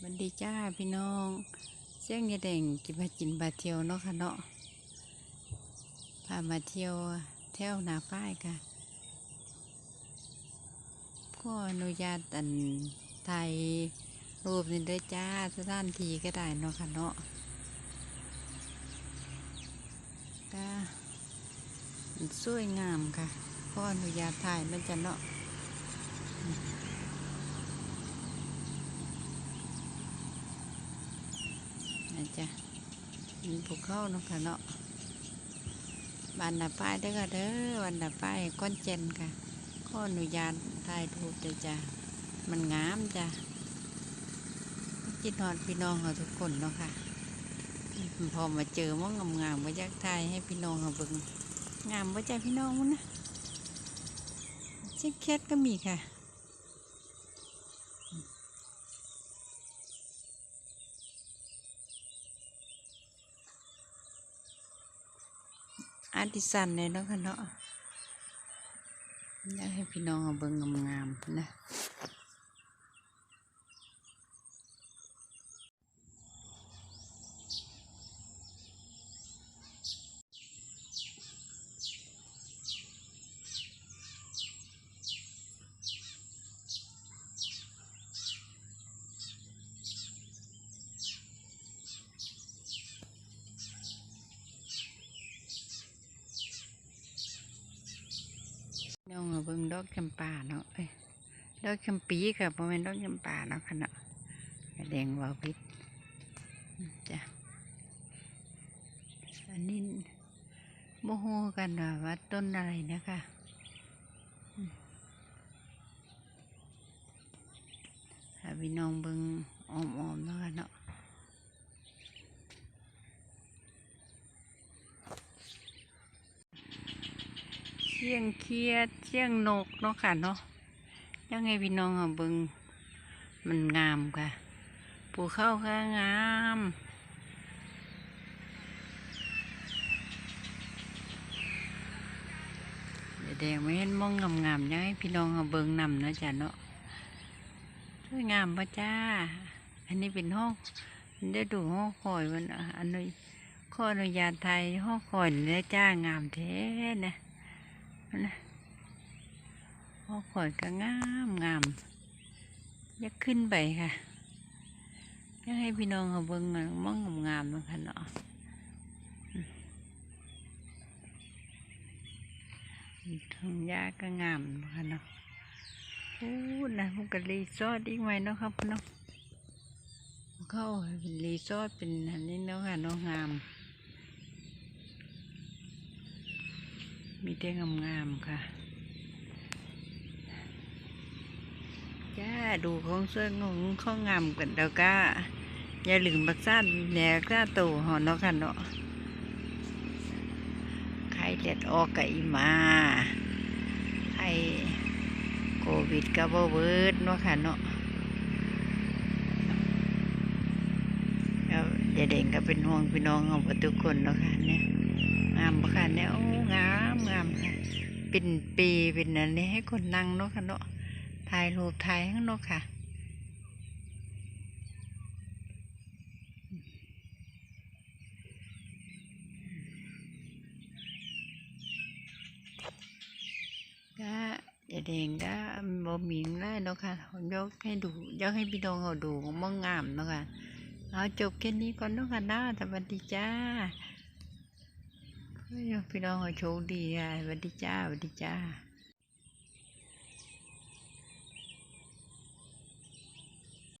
สวัสดีจ้าพี่น้องเสียงยาแดงกินมากินบาเทียวเนาะค่ะเนาะพามาเที่ยวเที่ยวนาป้ายค่ะก็อนุญาตอันถ่ายรูปนี่ด้วยจ้าสถานทีก็ได้เนาะค่ะเนาะก็สวยงามค่ะก็อนุญาตถ่ายมันจะเนาะ นะจ๊ะมีภูเขาเนาะค่ะเนาะบ้านนาป้ายเด้อค่ะเด้อบ้านนาป้ายก้อนเจนค่ะขออนุญาตถ่ายรูปเลยจ้ะมันงามจ้ะจิตนอนพี่น้องเขาทุกคนเนาะค่ะพอมาเจอมั่งงามๆมาจากถ่ายให้พี่น้องเขาเบิ่งงามว่าจ้ะพี่น้องมันนะเช็คแคทก็มีค่ะ อาร์ติสันเลยเนาะค่ะเนาะอยากให้พี่น้องเอาเบิ่งงามๆนะ เบิ่งดอกจำปาเนาะเอ้ยดอกจำปีค่ะเพราะเป็นดอกจำปาเนาะค่ะเนาะแดงวาวพิษจ้ะอันนี้โมโหกันว่าว่าต้นอะไรนะคะพี่น้องเบิ่งอ้อมๆเนาะค่ะเนาะ เชียงเคียดเชียงนกเนาะค่ะเนาะยังไงพี่น้องเอาเบิงมันงามค่ะปูเข้าค่ะงามแดงไม่เห็นมองงามๆยังให้พี่น้องเอาเบิงนำเนาะจ้ะเนาะสวยงามปะจ้า อันนี้เป็นห้องได้ดูห้องคอยมันอันนี้ขออนุญาตไทยห้องคอยเนี่ยจ้างามแท้นะ นะพอข่อยก็งามงามอยากขึ้นไปค่ะอยากให้พี่น้องเขาเบิ่งอะมองงามๆนะคะเนาะอืมทางยาก็งามนะคะเนาะโอ้นะมันก็รีสอร์ทอีกไหมเนาะครับเนาะเข้ารีสอร์ทเป็นอันนี้เนาะค่ะเนาะงาม มีแต่งามๆค่ะจ้าดูของเสื้อของข้องงามกันแล้วก็อย่าลืมบักซ่านแหนกซ่าโตหอเนาะค่ะเนาะไข้เลือดออกกับอีมาไข้โควิดก็บ่เบิดเนาะค่ะเนาะแล้วยาเด่งก็เป็นห่วงพี่น้องของทุกคนเนาะค่ะเนี่ย งามปะค่ะเนี่ยโอ้งามงามค่ะเป็นปีเป็นอันนี้ให้คนนั่งเนาะค่ะเนาะถ่ายรูปถ่ายข้างนอกค่ะก็อย่าแดงก็บ่มีได้เนาะค่ะยกให้ดูยกให้พี่น้องเขาดูมองงามเนาะค่ะเอาจบแค่นี้ก่อนเนาะค่ะนะสวัสดีจ้า พี่น้องขาโชคดีอะสวัสดีจ้าสวัสดีจ้า